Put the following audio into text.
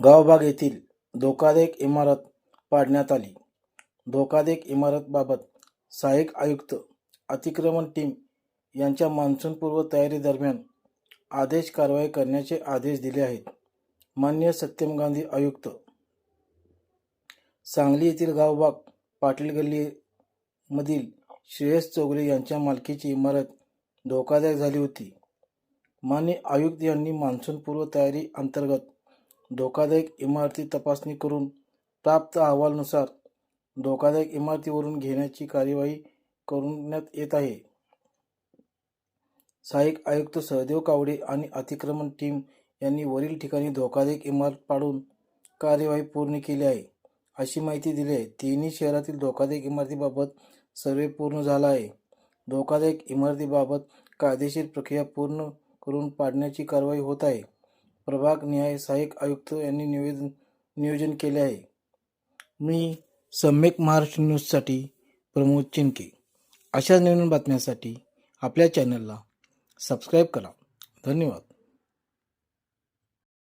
गावबाग येथील धोकादायक इमारत पाडण्यात आली. धोकादायक इमारतबाबत सहाय्यक आयुक्त अतिक्रमण टीम यांच्या मान्सूनपूर्व तयारी दरम्यान आदेश कारवाई करण्याचे आदेश दिले आहेत. मान्य सत्यम गांधी आयुक्त सांगली येथील गावबाग पाटील गल्ली मधील श्रेयस चौगले यांच्या मालकीची इमारत धोकादायक झाली होती. मान्य आयुक्त यांनी मान्सूनपूर्व तयारी अंतर्गत धोकादायक इमारती तपासणी करून प्राप्त अहवालानुसार धोकादायक इमारतीवरून घेण्याची कार्यवाही करण्यात येत आहे. सहाय्यक आयुक्त सहदेव कावडे आणि अतिक्रमण टीम यांनी वरील ठिकाणी धोकादायक इमारत पाडून कार्यवाही पूर्ण केली आहे. अशी माहिती दिली आहे. तिन्ही शहरातील धोकादायक इमारतीबाबत सर्वे पूर्ण झाला आहे. धोकादायक इमारतीबाबत कायदेशीर प्रक्रिया पूर्ण करून पाडण्याची कारवाई होत आहे. प्रभाग न्याय सहाय्यक आयुक्त यांनी निवेदन नियोजन केले आहे. मी सम्यक महाराष्ट्र न्यूजसाठी प्रमोद चिनके अशा नवीन बातम्यांसाठी आपल्या चॅनलला सबस्क्राईब करा. धन्यवाद.